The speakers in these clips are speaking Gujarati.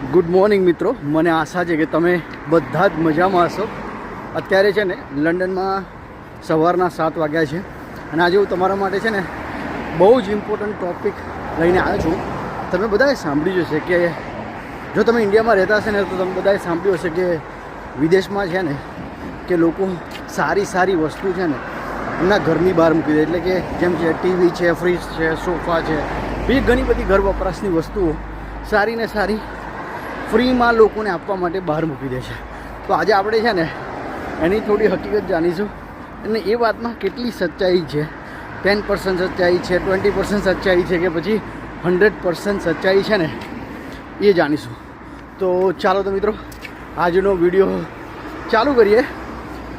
ગુડ મોર્નિંગ મિત્રો. મને આશા છે કે તમે બધા જ મજામાં હશો. અત્યારે છે ને, લંડનમાં સવારના સાત વાગ્યા છે. અને આજે હું તમારા માટે છે ને, બહુ જ ઇમ્પોર્ટન્ટ ટોપિક લઈને આવ્યો છું. તમે બધાએ સાંભળ્યું હશે કે, જો તમે ઇન્ડિયામાં રહેતા હશે ને, તો તમે બધાએ સાંભળ્યું હશે કે, વિદેશમાં છે ને, કે લોકો સારી સારી વસ્તુ છે ને, એમના ઘરની બહાર મૂકી દે. એટલે કે, જેમ કે ટીવી છે, ફ્રીજ છે, સોફા છે બીજી ઘણી બધી ઘર વપરાશની વસ્તુઓ સારી ને સારી ફ્રીમાં લોકોને આપવા માટે બહાર મૂકી દે છે. તો આજે આપણે છે ને, એની થોડી હકીકત જાણીશું. અને એ વાતમાં કેટલી સચ્ચાઈ છે. ટેન પર્સન્ટ સચ્ચાઈ છે ટ્વેન્ટી પર્સન્ટ સચ્ચાઈ છે કે પછી હંડ્રેડ પર્સન્ટ સચ્ચાઈ છે ને, એ જાણીશું. તો ચાલો તો મિત્રો, આજનો વીડિયો ચાલુ કરીએ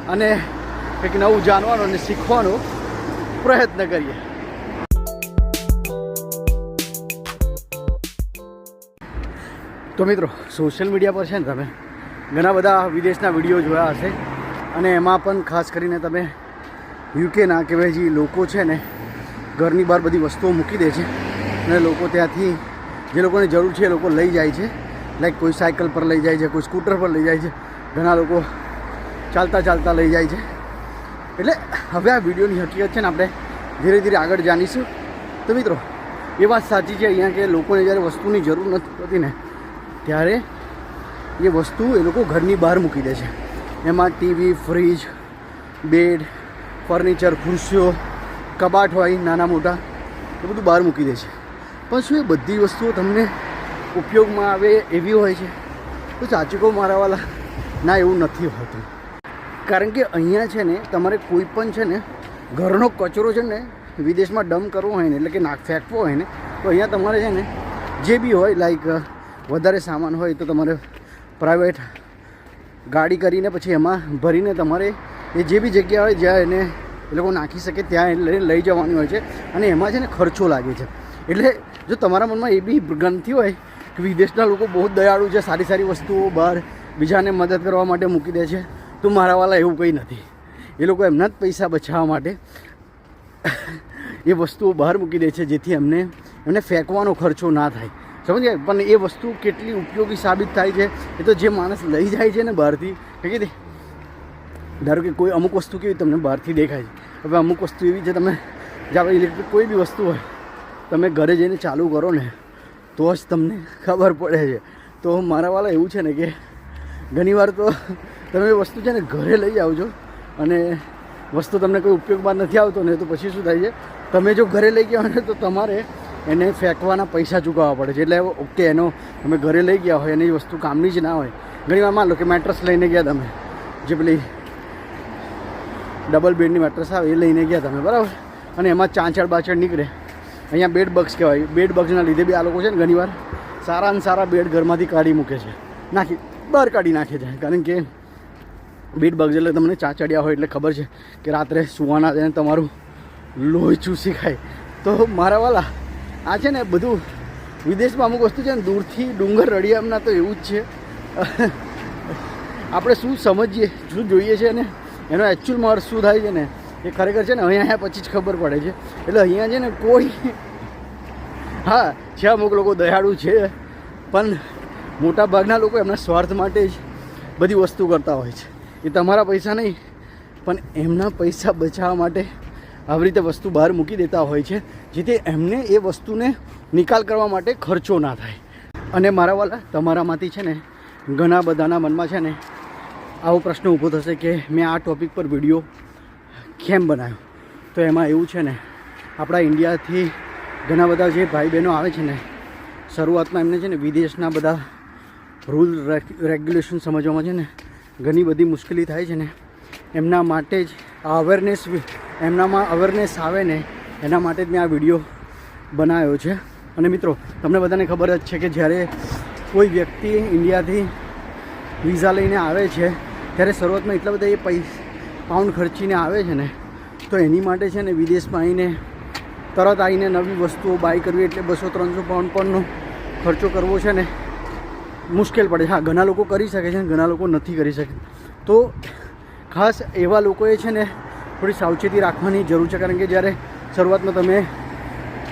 અને કંઈક નવું જાણવાનો અને શીખવાનો પ્રયત્ન કરીએ. તો મિત્રો સોશિયલ મીડિયા પર છે ને તમે ઘણા બધા વિદેશના વીડિયો જોયા હશે. અને એમાં પણ ખાસ કરીને તમે યુકેના કે ભાઈ જે લોકો છે ને, ઘરની બહાર બધી વસ્તુઓ મૂકી દે છે. અને લોકો ત્યાંથી, જે લોકોને જરૂર છે એ લોકો લઈ જાય છે. લાઈક કોઈ સાયકલ પર લઈ જાય છે, કોઈ સ્કૂટર પર લઈ જાય છે. ઘણા લોકો ચાલતા ચાલતા લઈ જાય છે. એટલે હવે આ વિડીયોની હકીકત છે ને આપણે ધીરે ધીરે આગળ જાણીશું. તો મિત્રો, એ વાત સાચી છે અહીંયા કે લોકોને જ્યારે વસ્તુની જરૂર નથી હોતી ને ત્યારે એ વસ્તુ એ લોકો ઘરની બહાર મૂકી દે છે. એમાં ટીવી ફ્રીજ બેડ ફર્નિચર ખુરશીઓ, કબાટ હોય, નાના મોટા, એ બધું બહાર મૂકી દે છે. પણ શું એ બધી વસ્તુઓ તમને ઉપયોગમાં આવે એવી હોય છે. તો ચાચીકો મારાવાલા ના, એવું નથી હોતું. કારણ કે અહીંયા છે ને, તમારે કોઈ પણ છે ને, ઘરનો કચરો છે ને, વિદેશમાં ડમ કરવો હોય ને, એટલે કે નાક ફેંકવો હોય ને, તો અહીંયા તમારે છે ને, જે બી હોય લાઈક વધારે સામાન હોય તો તમારે પ્રાઇવેટ ગાડી કરીને પછી એમાં ભરીને તમારે એ જે બી જગ્યા હોય જ્યાં એને એ લોકો નાખી શકે ત્યાં લઈ લઈ જવાની હોય છે. અને એમાં છે ને ખર્ચો લાગે છે. એટલે જો તમારા મનમાં એ બી ગ્રંથિ હોય કે વિદેશના લોકો બહુ દયાળુ છે, સારી સારી વસ્તુઓ બહાર બીજાને મદદ કરવા માટે મૂકી દે છે, તો મારાવાલા એવું કંઈ નથી. એ લોકો એમના જ પૈસા બચાવવા માટે એ વસ્તુઓ બહાર મૂકી દે છે, જેથી એમને એમને ફેંકવાનો ખર્ચો ના થાય. સમજ ગયા? પણ એ વસ્તુ કેટલી ઉપયોગી સાબિત થાય છે, એ તો જે માણસ લઈ જાય છે ને બહારથી કે ધારો કે કોઈ અમુક વસ્તુ કેવી તમને બહારથી દેખાય છે. હવે અમુક વસ્તુ એવી છે, તમે જે આપણે ઇલેક્ટ્રિક કોઈ બી વસ્તુ હોય, તમે ઘરે જઈને ચાલુ કરો ને, તો જ તમને ખબર પડે છે. તો મારા વાળા એવું છે ને કે, ઘણીવાર તો તમે એ વસ્તુ છે ને ઘરે લઈ આવજો અને વસ્તુ તમને કોઈ ઉપયોગમાં નથી આવતો ને, તો પછી શું થાય છે? તમે જો ઘરે લઈ ગયા ને, તો તમારે એને ફેંકવાના પૈસા ચૂકવવા પડે છે. એટલે ઓકે, એનો તમે ઘરે લઈ ગયા હોય, એની વસ્તુ કામની જ ના હોય. ઘણીવાર માન લો કે મેટ્રસ લઈને ગયા તમે. જે પેલી ડબલ બેડની મેટ્રસ આવે, એ લઈને ગયા તમે, બરાબર? અને એમાં ચાંચડ બાચડ નીકળે. અહીંયા બેડ બગ્સ કહેવાય. બેડ બગ્સના લીધે બી આ લોકો છે ને ઘણીવાર સારા ને સારા બેડ ઘરમાંથી કાઢી મૂકે છે. નાખી, બહાર કાઢી નાખે છે. કારણ કે બેડ બગ્સ એટલે તમને ચાંચડ્યા હોય એટલે ખબર છે કે રાત્રે સુવાના તેને તમારું લોહી ચૂસી ખાય. તો મારા વાલા આ છે ને બધું વિદેશમાં અમુક વસ્તુ છે ને, દૂરથી ડુંગર રળિયામના તો એવું જ છે. આપણે શું સમજીએ, શું જોઈએ છે ને? એનો એકચ્યુઅલમાં અર્થ શું થાય છે ને? એ ખરેખર છે ને અહીંયા અહીંયા પછી જ ખબર પડે છે. એટલે અહીંયા છે ને કોઈ હા, છે અમુક લોકો દયાળુ છે, પણ મોટાભાગના લોકો એમના સ્વાર્થ માટે જ બધી વસ્તુ કરતા હોય છે. એ તમારા પૈસા નહીં, પણ એમના પૈસા બચાવવા માટે આવી રીતે વસ્તુ બહાર મૂકી દેતા હોય છે, જેથી એમને એ વસ્તુને નિકાલ કરવા માટે ખર્ચો ના થાય. અને મારા વાલા, તમારામાંથી છે ને, ઘણા બધાના મનમાં છે ને, આવો પ્રશ્ન ઊભો થશે કે મેં આ ટૉપિક પર વીડિયો કેમ બનાવ્યો? તો એમાં એવું છે ને, આપણા ઇન્ડિયાથી ઘણા બધા જે ભાઈ બહેનો આવે છે ને, શરૂઆતમાં એમને છે ને, વિદેશના બધા રૂલ રેગ્યુલેશન સમજવામાં છે ને, ઘણી બધી મુશ્કેલી થાય છે ને, એમના માટે જ આ અવેરનેસ એમનામાં અવેરનેસ આવે ને, એના માટે જ મેં આ વીડિયો બનાવ્યો છે. અને મિત્રો, તમને બધાને ખબર જ છે કે જ્યારે કોઈ વ્યક્તિ ઇન્ડિયાથી વિઝા લઈને આવે છે, ત્યારે શરૂઆતમાં એટલા બધા એ પૈસા પાઉન્ડ ખર્ચીને આવે છે ને, તો એની માટે છે ને વિદેશમાં આવીને તરત આવીને નવી વસ્તુઓ બાય કરવી એટલે બસો ત્રણસો પાઉન્ડ પણનો ખર્ચો કરવો છે ને, મુશ્કેલ પડે. છે હા, ઘણા લોકો કરી શકે છે ઘણા લોકો નથી કરી શકે. તો ખાસ એવા લોકોએ છે ને થોડી સાવચેતી રાખવાની જરૂર છે, કારણ કે જ્યારે શરૂઆતમાં તમે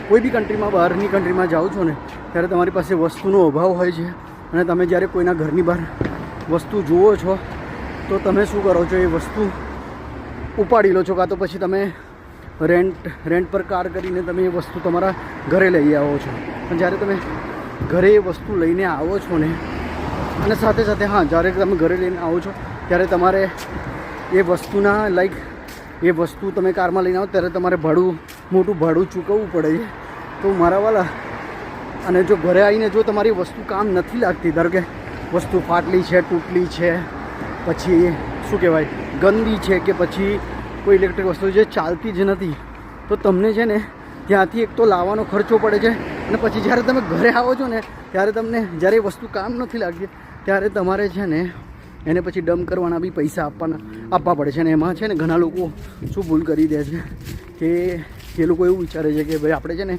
કોઈ બી કન્ટ્રીમાં બહારની કન્ટ્રીમાં જાઓ છો ને, ત્યારે તમારી પાસે વસ્તુનો અભાવ હોય છે અને તમે જ્યારે કોઈના ઘરની બહાર વસ્તુ જુઓ છો, તો તમે શું કરો છો? એ વસ્તુ ઉપાડી લો છો, કાં તો પછી તમે રેન્ટ રેન્ટ પર કાર કરીને તમે એ વસ્તુ તમારા ઘરે લઈ આવો છો. પણ જ્યારે તમે ઘરે એ વસ્તુ લઈને આવો છો ને, અને સાથે સાથે, હા, જ્યારે તમે ઘરે લઈને આવો છો, ત્યારે તમારે એ વસ્તુના લાઈક એ વસ્તુ તમે કારમાં લઈને આવો, ત્યારે તમારે ભાડું, મોટું ભાડું ચૂકવવું પડે છે. તો મારા વાલા, અને જો ઘરે આવીને જો તમારી વસ્તુ કામ નથી લાગતી, ધારો કે વસ્તુ ફાટલી છે, તૂટલી છે, પછી શું કહેવાય, ગંદી છે કે પછી કોઈ ઇલેક્ટ્રિક વસ્તુ જે ચાલતી જ નથી, તો તમને છે ને ત્યાંથી એક તો લાવવાનો ખર્ચો પડે છે, અને પછી જ્યારે તમે ઘરે આવો છો ને, ત્યારે તમને જ્યારે વસ્તુ કામ નથી લાગતી, ત્યારે તમારે છે ને એને પછી ડમ કરવાના બી પૈસા આપવાના, આપવા પડે છે. અને એમાં છે ને ઘણા લોકો શું ભૂલ કરી દે છે કે એ લોકો એવું વિચારે છે કે ભાઈ આપણે છે ને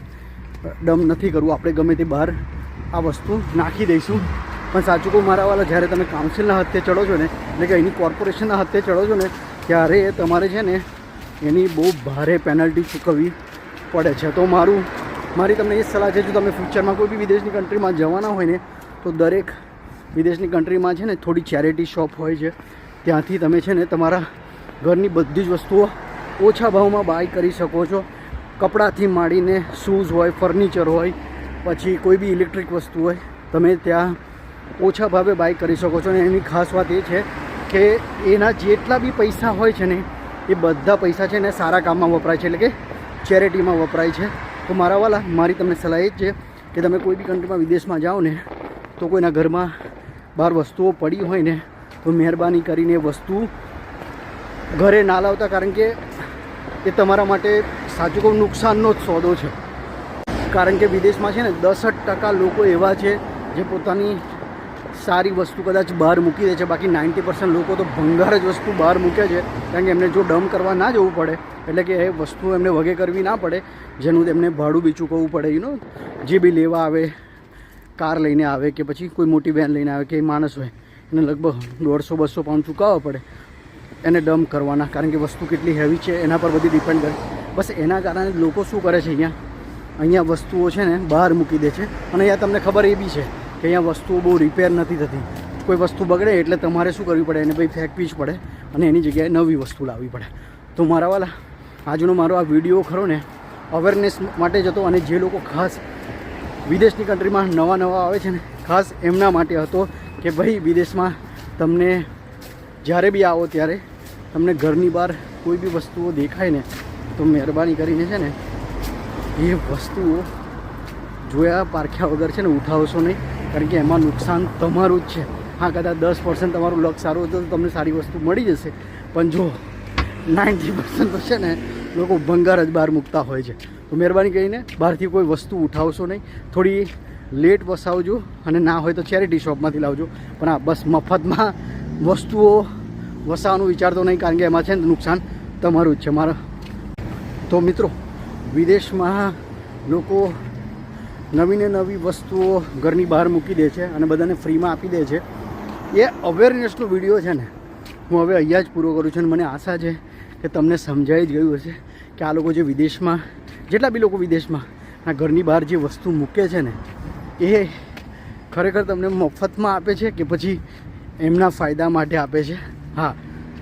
ડમ નથી કરવું, આપણે ગમે તે બહાર આ વસ્તુ નાખી દઈશું. પણ સાચું કહું મારાવાળા જ્યારે તમે કાઉન્સિલના હત્તે ચડો છો ને, એટલે કે અહીંની કોર્પોરેશનના હત્તે ચડો છો ને, ત્યારે તમારે છે ને એની બહુ ભારે પેનલ્ટી ચૂકવવી પડે છે. તો મારું, મારી તમને એ સલાહ છે, જો તમે ફ્યુચરમાં કોઈ બી વિદેશની કન્ટ્રીમાં જવાના હોય ને, તો દરેક વિદેશની કન્ટ્રીમાં છે ને થોડી ચેરિટી શોપ હોય છે. ત્યાંથી તમે છે ને તમારા ઘરની બધી જ વસ્તુઓ ઓછા ભાવમાં બાય કરી શકો છો. કપડાથી માંડીને શૂઝ હોય ફર્નિચર હોય, પછી કોઈ બી ઇલેક્ટ્રિક વસ્તુ હોય, તમે ત્યાં ઓછા ભાવે બાય કરી શકો છો. અને એની ખાસ વાત એ છે કે એના જેટલા બી પૈસા હોય છે ને, એ બધા પૈસા છે ને સારા કામમાં વપરાય છે. એટલે કે ચેરિટીમાં વપરાય છે. તો મારા વાલા, મારી તમને સલાહ એ જ છે કે તમે કોઈ બી કન્ટ્રીમાં વિદેશમાં જાઓ ને, તો કોઈના ઘરમાં બહાર વસ્તુઓ પડી હોય ને, તો મહેરબાની કરીને વસ્તુ ઘરે ના લાવતા, કારણ કે એ તમારા માટે સાચું કહું નુકસાનનો જ સોદો છે. કારણ કે વિદેશમાં છે ને દસ ટકા લોકો એવા છે જે પોતાની સારી વસ્તુ કદાચ બહાર મૂકી દે છે, બાકી નાઇન્ટી પર્સન્ટ લોકો તો ભંગાર જ વસ્તુ બહાર મૂકે છે, કારણ કે એમને જો ડમ કરવા ના જવું પડે, એટલે કે એ વસ્તુ એમને વગે કરવી ના પડે, જેનું એમને ભાડું બી ચૂકવવું પડે યુ જે બી લેવા આવે કાર લઈને આવે કે પછી કોઈ મોટી વેન લઈને આવે કે માણસ હોય, એને લગભગ દોઢસો, બસો પાઉન્ડ ચૂકવવા પડે. એને ડમ્પ કરવાના, કારણ કે વસ્તુ કેટલી હેવી છે, એના પર બધી ડિપેન્ડ કરે. બસ એના કારણે લોકો શું કરે છે અહીંયા? અહીંયા વસ્તુઓ છે ને બહાર મૂકી દે છે. અને અહીંયા તમને ખબર એ બી છે કે અહીંયા વસ્તુઓ બહુ રિપેર નથી થતી. કોઈ વસ્તુ બગડે એટલે તમારે શું કરવી પડે? એને ભાઈ ફેંકવી જ પડે અને એની જગ્યાએ નવી વસ્તુ લાવવી પડે. તો મારા વાલા, આજનો મારો આ વીડિયો ખરો ને અવેરનેસ માટે જતો અને જે લોકો ખાસ વિદેશની કન્ટ્રીમાં નવા નવા આવે છે ને, ખાસ એમના માટે હતો કે ભાઈ વિદેશમાં તમને જ્યારે બી આવો ત્યારે તમને ઘરની બહાર કોઈ બી વસ્તુઓ દેખાય ને, તો મહેરબાની કરીને છે ને, એ વસ્તુઓ જોયા પારખ્યા વગર છે ને ઉઠાવશો નહીં, કારણ કે એમાં નુકસાન તમારું જ છે. હા, કદાચ દસ પર્સન્ટ તમારું લક સારું હતું તો તમને સારી વસ્તુ મળી જશે. પણ જો નાઇન્ટી પર્સન્ટ તો છે ને લોકો ભંગાર જ બહાર મૂકતા હોય છે. તો મહેરબાની કરીને બહારથી કોઈ વસ્તુ ઉઠાવશો નહીં. થોડી લેટ વસાવજો અને ના હોય તો ચેરિટી શોપમાંથી લાવજો. પણ આ બસ મફતમાં વસ્તુઓ વસાવવાનું વિચારતો નહીં કારણ કે એમાં છે ને નુકસાન તમારું જ છે, મારા. તો મિત્રો, વિદેશમાં લોકો નવી ને નવી વસ્તુઓ ઘરની બહાર મૂકી દે છે અને બધાને ફ્રીમાં આપી દે છે. એ અવેરનેસનો વીડિયો છે ને, હું હવે અહીંયા જ પૂરો કરું છું અને મને આશા છે કે તમને સમજાઈ જ ગયું હશે કે આ લોકો જે વિદેશમાં, જેટલા બી લોકો વિદેશમાં આ ઘરની બહાર જે વસ્તુ મૂકે છે ને, એ ખરેખર તમને મફતમાં આપે છે કે પછી એમના ફાયદા માટે આપે છે? હા,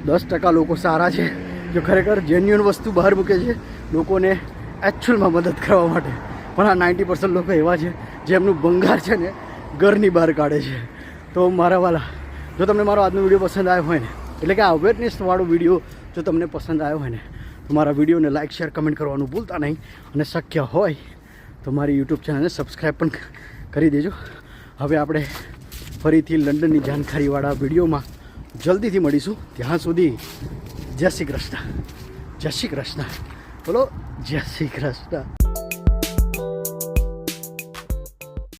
દસ ટકા લોકો સારા છે જો ખરેખર જેન્યુઅન વસ્તુ બહાર મૂકે છે લોકોને એકચ્યુઅલમાં મદદ કરવા માટે. પણ આ નાઇન્ટી પર્સન્ટ લોકો એવા છે જેમનું ભંગાર છે ને ઘરની બહાર કાઢે છે. તો મારા વાલા, જો તમને મારો આજનો વીડિયો પસંદ આવ્યો હોય ને, એટલે કે આ અવેરનેસવાળો વીડિયો જો તમને પસંદ આવ્યો હોય ને, તો મારા વિડીયોને લાઇક શેર કમેન્ટ કરવાનું ભૂલતા નહીં. અને શક્ય હોય, તો મારી યુટ્યુબ ચેનલને સબસ્ક્રાઈબ પણ કરી દેજો. હવે આપણે ફરીથી લંડનની જાણકારીવાળા વિડીયોમાં જલ્દીથી મળીશું. ત્યાં સુધી જય શ્રી કૃષ્ણ. જય શ્રી કૃષ્ણ. બોલો, જય શ્રી કૃષ્ણ.